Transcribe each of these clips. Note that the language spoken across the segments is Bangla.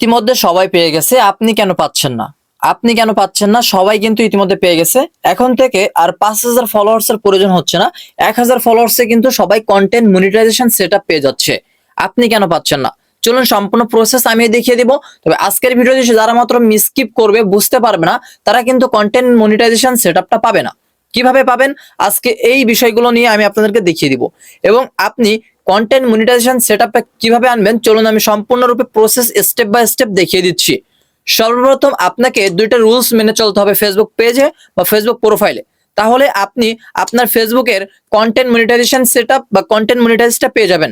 ইতিমধ্যে সবাই পেয়ে গেছে, আপনি কেন পাচ্ছেন না? আপনি কেন পাচ্ছেন না? সবাই কিন্তু ইতিমধ্যে পেয়ে গেছে। এখন থেকে আর পাঁচ হাজার ফলোয়ার্স এর প্রয়োজন হচ্ছে না। এক হাজার ফলোয়ার্স এ কিন্তু সবাই কন্টেন্ট মনিটাইজেশন সেট পেয়ে যাচ্ছে। আপনি কেন পাচ্ছেন না? চলুন সম্পূর্ণ প্রসেস আমি দেখিয়ে দিব। তবে আজকের ভিডিওতে যারা মাত্র মিসকিপ করবে, বুঝতে পারবে না, তারা কিন্তু কন্টেন্ট মনিটাইজেশন সেটআপটা পাবে না। কীভাবে পাবেন? আজকে এই বিষয়গুলো নিয়ে আমি আপনাদেরকে দেখিয়ে দিব। এবং আপনি কন্টেন্ট মনিটাইজেশন সেটআপটা কীভাবে আনবেন? চলুন আমি সম্পূর্ণরূপে প্রসেস স্টেপ বাই স্টেপ দেখিয়ে দিচ্ছি। সর্বপ্রথম আপনাকে দুইটা রুলস মেনে চলতে হবে ফেসবুক পেজে বা ফেসবুক প্রোফাইলে তাহলে আপনি আপনার ফেসবুকের কন্টেন্ট মনিটাইজেশন সেটআপ বা কন্টেন্ট মনিটাইজটা পেয়ে যাবেন।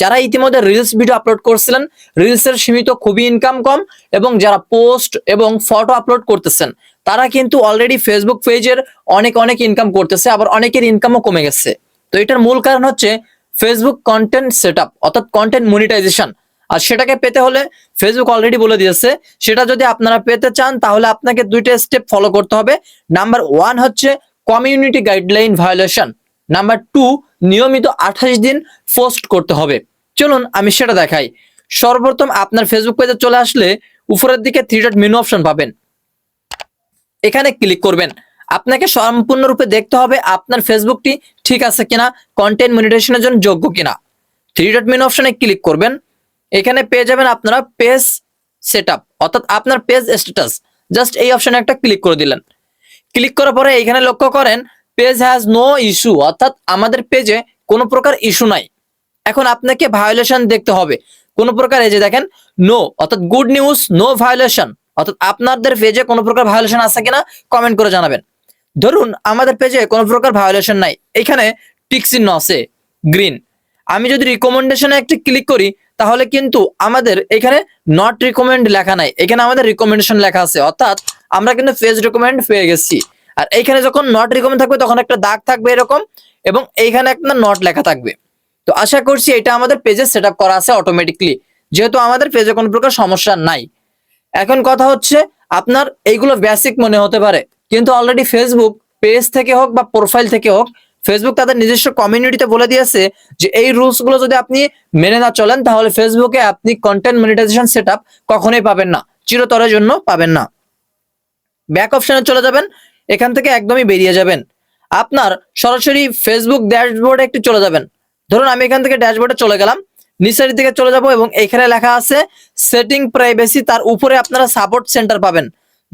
যারা ইতিমধ্যে রিলস ভিডিও আপলোড করছিলেন রিলসের সীমিত খুবই ইনকাম কম এবং যারা পোস্ট এবং ফটো আপলোড করতেছেন, তারা কিন্তু অলরেডি ফেসবুক পেজের অনেক অনেক ইনকাম করতেছে, আবার অনেকের ইনকামও কমে গেছে। তো এটার মূল কারণ হচ্ছে ফেসবুক কন্টেন্ট সেটআপ অর্থাৎ কন্টেন্ট মনিটাইজেশন আর সেটাকে পেতে হলে ফেসবুক অলরেডি বলে দিয়েছে, সেটা যদি আপনারা পেতে চান, তাহলে আপনাকে দুইটা স্টেপ ফলো করতে হবে। নাম্বার ওয়ান হচ্ছে community guideline violation number two নিয়মিত আঠাশ দিন পোস্ট করতে হবে। চলুন আমি সেটা দেখাই। সর্বপ্রথম আপনার ফেসবুক পেজে চলে আসলে উপরের দিকে থ্রি ডট মেনু অপশন পাবেন। এখানে ক্লিক করবেন। আপনাকে সম্পূর্ণরূপে দেখতে হবে আপনার ফেসবুকটি ঠিক আছে কিনা কন্টেন্ট মনিটাইজেশনের জন্য যোগ্য কিনা। থ্রি ডট মেনু অপশনে ক্লিক করবেন। এখানে পেয়ে যাবেন আপনারা পেজ সেটআপ অর্থাৎ আপনার পেজ স্ট্যাটাস জাস্ট এই অপশনে একটা ক্লিক করে দিলেন। ক্লিক করার পরে এখানে লক্ষ্য করেন পেজ হ্যাজ নো ইস্যু অর্থাৎ আমাদের পেজে কোনো প্রকার ইস্যু নাই। এখন আপনাকে ভায়োলেশন দেখতে হবে। কোনো প্রকার এই যে দেখেন নো অর্থাৎ গুড নিউজ নো ভায়োলেশন অর্থাৎ আপনাদের পেজে কোনো প্রকার ভায়োলেশন আছে কিনা কমেন্ট করে জানাবেন। ধরুন আমাদের পেজে কোনো প্রকার ভায়োলেশন নাই। এখানে টিক চিহ্ন আছে গ্রিন আমি যদি রিকমেন্ডেশনে একটি ক্লিক করি, তাহলে কিন্তু আমাদের এখানে নট রিকমেন্ড লেখা নাই। এখানে আমাদের রিকমেন্ডেশন লেখা আছে। অর্থাৎ আমরা কিন্তু পেজ রিকমেন্ড পেয়ে গেছি। আর এইখানে যখন নট রিকমেন্ড থাকবে, তখন একটা দাগ থাকবে এরকম, এবং এইখানে একটা নট লেখা থাকবে। তো আশা করছি এটা আমাদের পেজে সেট করা আছে অটোমেটিকলি যেহেতু আমাদের পেজে কোনো প্রকার সমস্যা নাই। এখন কথা হচ্ছে, আপনার এইগুলো বেসিক মনে হতে পারে। কিন্তু অলরেডি ফেসবুক পেজ থেকে হোক বা প্রোফাইল থেকে হোক ফেসবুক তাদের নিজস্ব কমিউনিটিতে বলে দিয়েছে যে এই রুলসগুলো যদি আপনি মেনে না চলেন, তাহলে ফেসবুকে আপনি কন্টেন্ট মনিটাইজেশন সেট কখনোই পাবেন না, চিরতরের জন্য পাবেন না। ব্যাক অপশনে চলে যাবেন, এখান থেকে একদমই বেরিয়ে যাবেন। আপনার সরাসরি ফেসবুক ড্যাশবোর্ডে একটু চলে যাবেন। ধরুন আমি এখান থেকে ড্যাশবোর্ডে চলে গেলাম, নিচের দিকে চলে যাব এবং এখানে লেখা আছে সেটিং প্রাইভেসি তার উপরে আপনারা সাপোর্ট সেন্টার পাবেন।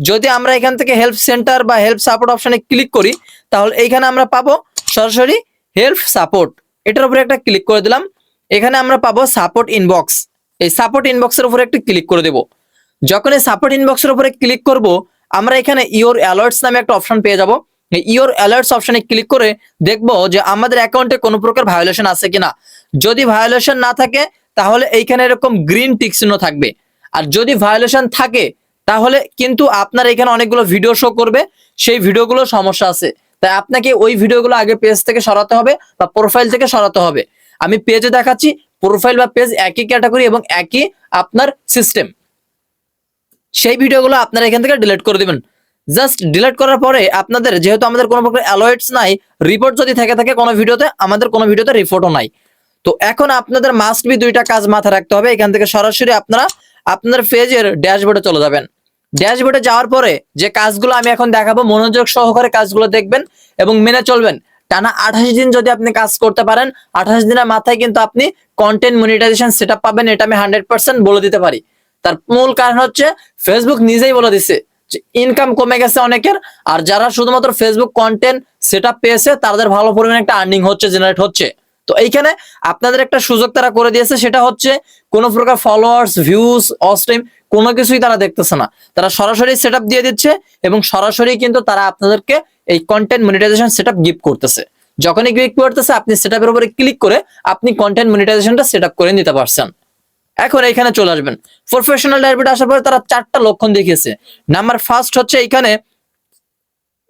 যদি আমরা এখান থেকে হেল্প সেন্টার বা হেল্প সাপোর্ট অপশনে ক্লিক করি, তাহলে এইখানে আমরা পাবো সরাসরি হেল্প সাপোর্ট এটার উপরে একটা ক্লিক করে দিলাম। এখানে আমরা পাবো সাপোর্ট ইনবক্স এই সাপোর্ট ইনবক্সের উপরে একটি ক্লিক করে দেব। যখন এই সাপোর্ট ইনবক্সের উপরে ক্লিক করব, আমরা এখানে ইওর অ্যালার্টস নামে একটা অপশন পেয়ে যাব। ইওর অ্যালার্টস অপশনে ক্লিক করে দেখব যে আমাদের অ্যাকাউন্টে কোনো প্রকার ভায়োলেশন আছে কিনা। যদি ভায়োলেশন না থাকে, তাহলে এইখানে এরকম গ্রিন টিক চিহ্ন থাকবে। আর যদি ভায়োলেশন থাকে তাহলে কিন্তু আপনার এখানে অনেকগুলো ভিডিও শো করবে, সেই ভিডিওগুলো সমস্যা আছে। তাই আপনাকে ওই ভিডিওগুলো আগে পেজ থেকে সরাতে হবে বা প্রোফাইল থেকে সরাতে হবে। আমি পেজে দেখাচ্ছি প্রোফাইল বা পেজ একই ক্যাটাগরি এবং একই আপনার সিস্টেম সেই ভিডিওগুলো আপনারা এখান থেকে ডিলিট করে দিবেন। জাস্ট ডিলিট করার পরে আপনাদের, যেহেতু আমাদের কোনো প্রকার অ্যালার্টস নাই রিপোর্ট যদি থেকে থাকে কোনো ভিডিওতে আমাদের কোনো ভিডিওতে রিপোর্টও নাই। তো এখন আপনাদের মাস্ট বি দুইটা কাজ মাথায় রাখতে হবে। এখান থেকে সরাসরি আপনারা আপনার পেজের ড্যাশবোর্ডে চলে যাবেন। ড্যাশবোর্ডে যাওয়ার পরে যে কাজগুলো আমি এখন দেখাবো, মনোযোগ সহকারে কাজগুলো দেখবেন এবং মেনে চলবেন। টানা আঠাশ দিন যদি আপনি কাজ করতে পারেন, আঠাশ দিনের মাথায় কিন্তু আপনি কন্টেন্ট মনিটাইজেশন সেট পাবেন, এটা আমি হান্ড্রেড পার্সেন্ট বলে দিতে পারি। তার মূল কারণ হচ্ছে ফেসবুক নিজেই বলে দিছে ইনকাম কমে গেছে অনেকের, আর যারা শুধুমাত্র ফেসবুক কন্টেন্ট সেট পেয়েছে, তাদের ভালো পরিমাণে একটা আর্নিং হচ্ছে জেনারেট হচ্ছে। তো এইখানে আপনাদের একটা সুযোগ তারা করে দিয়েছে, সেটা হচ্ছে কোনো প্রকার ফলোয়ার্স ভিউজ অস্ট্রিম কোনো কিছুই তারা দেখতেছে না। তারা সরাসরি সেট দিয়ে দিচ্ছে এবং সরাসরি কিন্তু তারা আপনাদেরকে এই কন্টেন্ট মনিটাইজেশন সেট গিফট করতেছে। যখনই ক্লিক করতেছে, আপনি সেট উপরে ক্লিক করে আপনি কন্টেন্ট মনিটাইজেশনটা সেট করে নিতে পারছেন। এখন এখানে চলে আসবেন। প্রফেশনাল ডায়াবেট আসার পরে তারা চারটা লক্ষণ দেখিয়েছে। নাম্বার ফার্স্ট হচ্ছে এখানে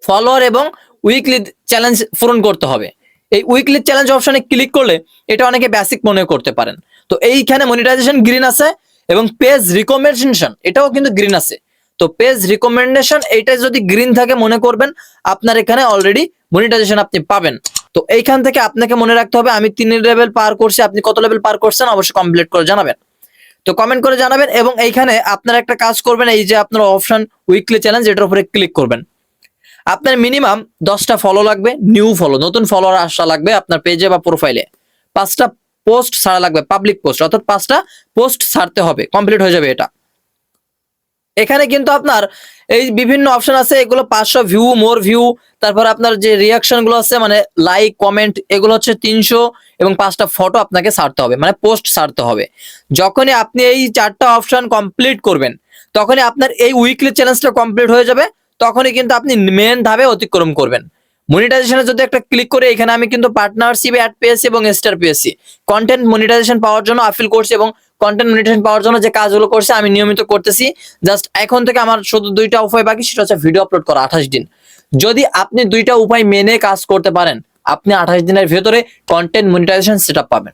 ফলোয়ার এবং উইকলি চ্যালেঞ্জ পূরণ করতে হবে। এই উইকলি চ্যালেঞ্জ অপশনে ক্লিক করলে এটা অনেকে বেসিক মনে করতে পারেন। তো এইখানে মনিটাইজেশন গ্রিন আছে। এবং পেজ রিকমেন্ডেশন এটাও কিন্তু গ্রিন আছে। তো পেজ রিকমেন্ডেশন এইটা যদি গ্রিন থাকে, মনে করবেন, আপনার এখানে অলরেডি মনিটাইজেশন আপনি পাবেন। তো এইখান থেকে আপনাকে মনে রাখতে হবে, আমি তিন লেভেল পার করছি, আপনি কত লেভেল পার করছেন, অবশ্যই কমপ্লিট করে জানাবেন। তো কমেন্ট করে জানাবেন এবং এইখানে আপনারা একটা কাজ করবেন, এই যে আপনার অপশন উইকলি চ্যালেঞ্জ এটার উপরে ক্লিক করবেন। আপনার মিনিমাম দশটা ফলো লাগবে নিউ ফলো নতুন ফলোয়ার আসা লাগবে আপনার পেজে বা প্রোফাইলে পাঁচটা পোস্ট ছাড়া লাগবে পাবলিক পোস্ট অর্থাৎ পাঁচটা পোস্ট ছাড়তে হবে কমপ্লিট হয়ে যাবে এটা। এখানে কিন্তু আপনার এই বিভিন্ন অপশন আছে, এগুলো পাঁচশো ভিউ মোর ভিউ তারপর আপনার যে রিয়াকশনগুলো আছে মানে লাইক কমেন্ট এগুলো হচ্ছে তিনশো এবং পাঁচটা ফটো আপনাকে ছাড়তে হবে মানে পোস্ট ছাড়তে হবে। যখনই আপনি এই চারটা অপশন কমপ্লিট করবেন, তখনই আপনার এই উইকলি চ্যালেঞ্জটা কমপ্লিট হয়ে যাবে, তখনই কিন্তু আপনি মেন ধাপে অতিক্রম করবেন। মনিটাইজেশনে যদি একটা ক্লিক করে, এখানে আমি কিন্তু পার্টনারশিপ অ্যাড পেয়েছি এবং স্টার পেয়েছি। কন্টেন্ট মনিটাইজেশন পাওয়ার জন্য আপিল করছি এবং কন্টেন্ট মনিটাইজেশন পাওয়ার জন্য যে কাজগুলো করছে, আমি নিয়মিত করতেছি। জাস্ট এখন থেকে আমার শুধু দুইটা উপায় বাকি, সেটা হচ্ছে ভিডিও আপলোড করা, আঠাশ দিন। যদি আপনি দুইটা উপায় মেনে কাজ করতে পারেন, আপনি আঠাশ দিনের ভেতরে কন্টেন্ট মনিটাইজেশন সেট পাবেন।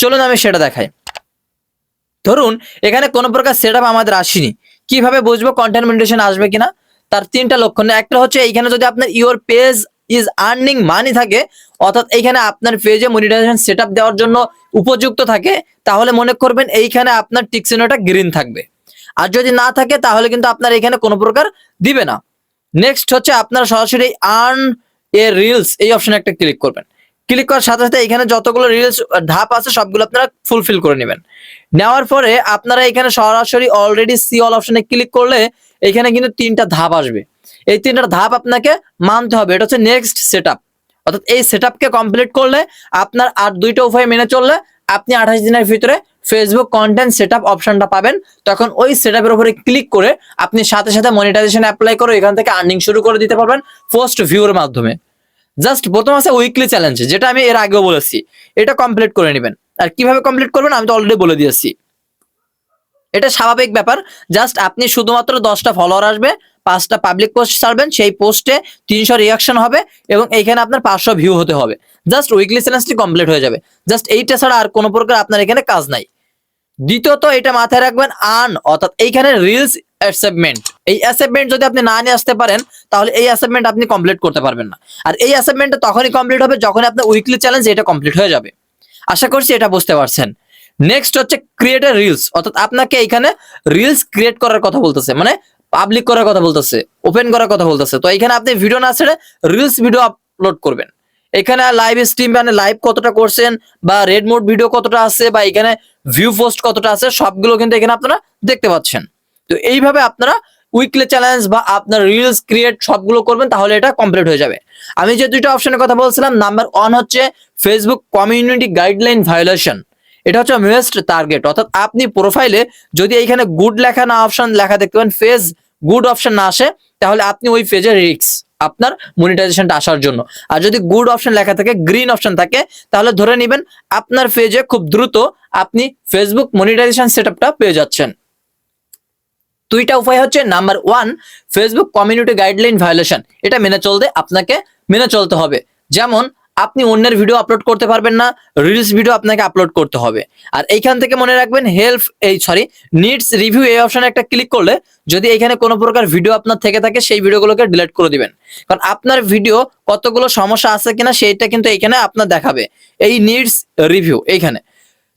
চলুন আমি সেটা দেখাই। ধরুন, এখানে কোনো প্রকার সেট আমাদের আসেনি। কীভাবে বুঝব কন্টেন্ট মনিটাইজেশন আসবে কিনা? তার তিনটা লক্ষণ। একটা হচ্ছে, এইখানে যদি আপনার your page is earning money থাকে, অর্থাৎ এইখানে আপনার পেজে মনিটাইজেশন সেট দেওয়ার জন্য উপযুক্ত থাকে, তাহলে মনে করবেন এইখানে আপনার টিকসিনোটা গ্রিন থাকবে। আর যদি না থাকে, তাহলে কিন্তু আপনার এখানে কোনো প্রকার দিবে না। নেক্সট হচ্ছে আপনার সরাসরি আর্ন এ রিলস এই অপশনে একটা ক্লিক করবেন। ক্লিক করার সাথে সাথে এখানে যতগুলো রিলস ধাপ আছে, সবগুলো আপনারা ফুলফিল করে নেবেন। নেওয়ার পরে আপনারা এখানে সরাসরি অলরেডি সি অল অপশনে ক্লিক করলে, এখানে কিন্তু তিনটা ধাপ আসবে। এই তিনটা ধাপ আপনাকে মানতে হবে। এটা হচ্ছে নেক্সট সেট অর্থাৎ এই সেট কমপ্লিট করলে আপনার আর দুইটা উপায় মেনে চললে আপনি আঠাশ দিনের ভিতরে ফেসবুক কন্টেন্ট সেট অপশনটা পাবেন। তখন ওই সেট উপরে ক্লিক করে আপনি সাথে সাথে মনিটাইজেশন অ্যাপ্লাই করে এখান থেকে আর্নিং শুরু করে দিতে পারবেন পোস্ট ভিউর মাধ্যমে। জাস্ট প্রথম আছে উইকলি চ্যালেঞ্জ যেটা আমি এর আগেও বলেছি। এটা কমপ্লিট করে নেবেন। আর কীভাবে কমপ্লিট করবেন আমি তো অলরেডি বলে দিয়েছি। এটা স্বাভাবিক ব্যাপার। জাস্ট আপনি শুধুমাত্র দশটা ফলোয়ার আসবে, পাঁচটা পাবলিক পোস্ট ছাড়বেন, সেই পোস্টে তিনশো রিয়াকশন হবে এবং এইখানে আপনার পাঁচশো ভিউ হতে হবে। জাস্ট উইকলি চ্যালেঞ্জটি কমপ্লিট হয়ে যাবে। জাস্ট এইটা ছাড়া আর কোনো প্রকার আপনার এখানে কাজ নাই। দ্বিতীয়ত, এটা মাথায় রাখবেন আন অর্থাৎ এইখানে রিলস অ্যাসেপমেন্ট এই অ্যাসেপমেন্ট যদি আপনি না নিয়ে আসতে পারেন, তাহলে এই অ্যাসেপমেন্ট আপনি কমপ্লিট করতে পারবেন না। আর এই অ্যাসেপমেন্টটা তখনই কমপ্লিট হবে যখন আপনার উইকলি চ্যালেঞ্জ এটা কমপ্লিট হয়ে যাবে। আশা করছি এটা বুঝতে পারছেন। নেক্সট হচ্ছে ক্রিয়েটার রিলস অর্থাৎ আপনাকে এখানে রিলস ক্রিয়েট করার কথা বলতেছে। মানে পাবলিক করার কথা বলতেছে ওপেন করার কথা বলতেছে। তো এখানে আপনি ভিডিও না ছেড়ে রিলস ভিডিও আপলোড করবেন। এখানে লাইভ স্ট্রিম মানে লাইভ কতটা করছেন বা রেড মোড ভিডিও কতটা আছে বা এখানে ভিউ পোস্ট কতটা আছে, সবগুলো কিন্তু এখানে আপনারা দেখতে পাচ্ছেন। তো এইভাবে আপনারা উইকলি চ্যালেঞ্জ বা আপনার রিলস ক্রিয়েট সবগুলো করবেন, তাহলে এটা কমপ্লিট হয়ে যাবে। আমি যে দুইটা অপশনের কথা বলছিলাম নাম্বার ওয়ান হচ্ছে ফেসবুক কমিউনিটি গাইডলাইন ভায়োলেশন এটা হচ্ছে মেস্ট টার্গেট অর্থাৎ আপনি প্রোফাইলে যদি এইখানে গুড লেখা না অপশন লেখা দেখতে পান ফেজ গুড অপশন না আসে, তাহলে আপনি ওই ফেজে রিক্স আপনার মনিটাইজেশনটা আসার জন্য। আর যদি গুড অপশন লেখা থাকে গ্রিন অপশন থাকে, তাহলে ধরে নেবেন আপনার পেজে খুব দ্রুত আপনি ফেসবুক মনিটাইজেশন সেটআপটা পেয়ে যাচ্ছেন। দুইটা উপায় হচ্ছে number one Facebook community guideline violation এটা মেনে চলতে আপনাকে, মেনে চলতে হবে। যেমন আপনি অন্যের ভিডিও আপলোড করতে পারবেন না রিলস ভিডিও আপনাকে আপলোড করতে হবে। আর এইখান থেকে মনে রাখবেন হেল্প এই সরি নিডস রিভিউ এই অপশনে একটা ক্লিক করলে যদি এখানে কোনো প্রকার ভিডিও আপনার থেকে থাকে, সেই ভিডিওগুলোকে ডিলিট করে দিবেন। কারণ আপনার ভিডিও কতগুলো সমস্যা আছে কিনা, সেইটা কিন্তু এখানে আপনার দেখাবে। এই নিডস রিভিউ এইখানে।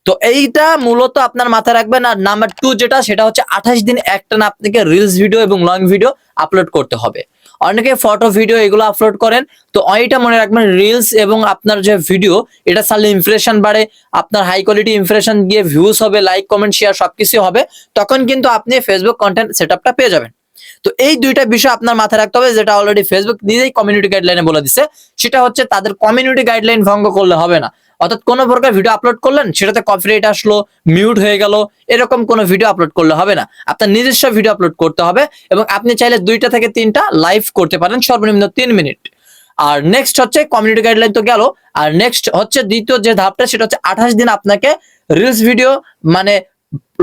তো এইটা মূলত আপনার মাথায় রাখবেন। আর নাম্বার টু যেটা, সেটা হচ্ছে আঠাশ দিন একটা আপনাকে রিলস ভিডিও এবং লং ভিডিও আপলোড করতে হবে। অনেকে ফটো ভিডিও এগুলো আপলোড করেন। তো এটা মনে রাখবেন রিলস এবং আপনার যে ভিডিও এটা সালে ইমপ্রেশন বাড়ে। আপনার হাই কোয়ালিটি ইমপ্রেশন দিয়ে ভিউজ হবে লাইক কমেন্ট শেয়ার সবকিছু হবে। তখন কিন্তু আপনি ফেসবুক কন্টেন্ট সেট পেয়ে যাবেন। তো এই দুইটা বিষয় আপনার মাথায় রাখতে হবে, যেটা অলরেডি ফেসবুক নিজেই কমিউনিটি গাইডলাইনে বলে দিছে। সেটা হচ্ছে তাদের কমিউনিটি গাইডলাইন ভঙ্গ করলে হবে না। অর্থাৎ কোনো প্রকার ভিডিও আপলোড করলেন, সেটাতে কপিরাইট আসলো মিউট হয়ে গেল, এরকম কোনো ভিডিও আপলোড করলে হবে না। আপনার নিজস্ব ভিডিও আপলোড করতে হবে এবং আপনি চাইলে দুইটা থেকে তিনটা লাইভ করতে পারেন, সর্বনিম্ন তিন মিনিট আর নেক্সট হচ্ছে কমিউনিটি গাইডলাইন তো গেল। আর নেক্সট হচ্ছে দ্বিতীয় যে ধাপটা, সেটা হচ্ছে আঠাশ দিন আপনাকে রিলস ভিডিও মানে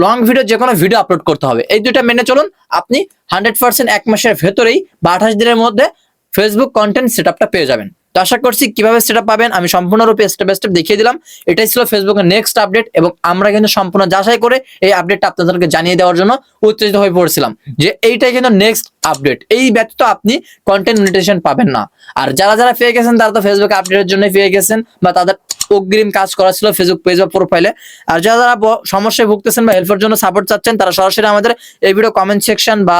লং ভিডিও যে কোনো ভিডিও আপলোড করতে হবে। এই দুটা মেনে চলুন, আপনি হান্ড্রেড পার্সেন্ট এক মাসের ভেতরেই বা আঠাশ দিনের মধ্যে ফেসবুক কন্টেন্ট সেট পেয়ে যাবেন। তো আশা করছি কীভাবে সেটা পাবেন? আমি সম্পূর্ণরূপে স্টেপ বাই স্টেপ দেখিয়ে দিলাম। এটাই ছিল ফেসবুকের নেক্সট আপডেট এবং আমরা কিন্তু সম্পূর্ণ যাচাই করে এই আপডেটটা আপনাদেরকে জানিয়ে দেওয়ার জন্য উত্তেজিত হয়ে পড়ছিলাম যে এইটাই কিন্তু নেক্সট আপডেট এই ব্যতীত আপনি কন্টেন্ট মনিটাইজেশন পাবেন না। আর যারা যারা পেয়ে গেছেন, তারা তো ফেসবুক আপডেটের জন্য পেয়ে গেছেন বা তাদের অগ্রিম কাজ করা ছিল ফেসবুক পেজ বা প্রোফাইলে আর যারা যারা সমস্যায় ভুগতেছেন বা হেল্পের জন্য সাপোর্ট চাচ্ছেন, তারা সরাসরি আমাদের এই ভিডিও কমেন্ট সেকশন বা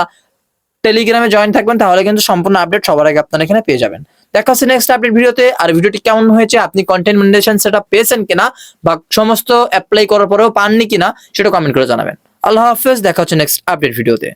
টেলিগ্রামে জয়েন থাকবেন, তাহলে কিন্তু সম্পূর্ণ আপডেট সবার আগে আপনারা এখানে পেয়ে যাবেন। দেখা হচ্ছে নেক্সট আপডেট ভিডিওতে। আর ভিডিওটি কেমন হয়েছে, আপনি কন্টেন্ট মেন্ডেশন সেটা পেয়েছেন কিনা বা সমস্ত অ্যাপ্লাই করার পরেও পাননি কিনা, সেটা কমেন্ট করে জানাবেন। আল্লাহ হাফেজ, দেখা হচ্ছে নেক্সট আপডেট ভিডিওতে।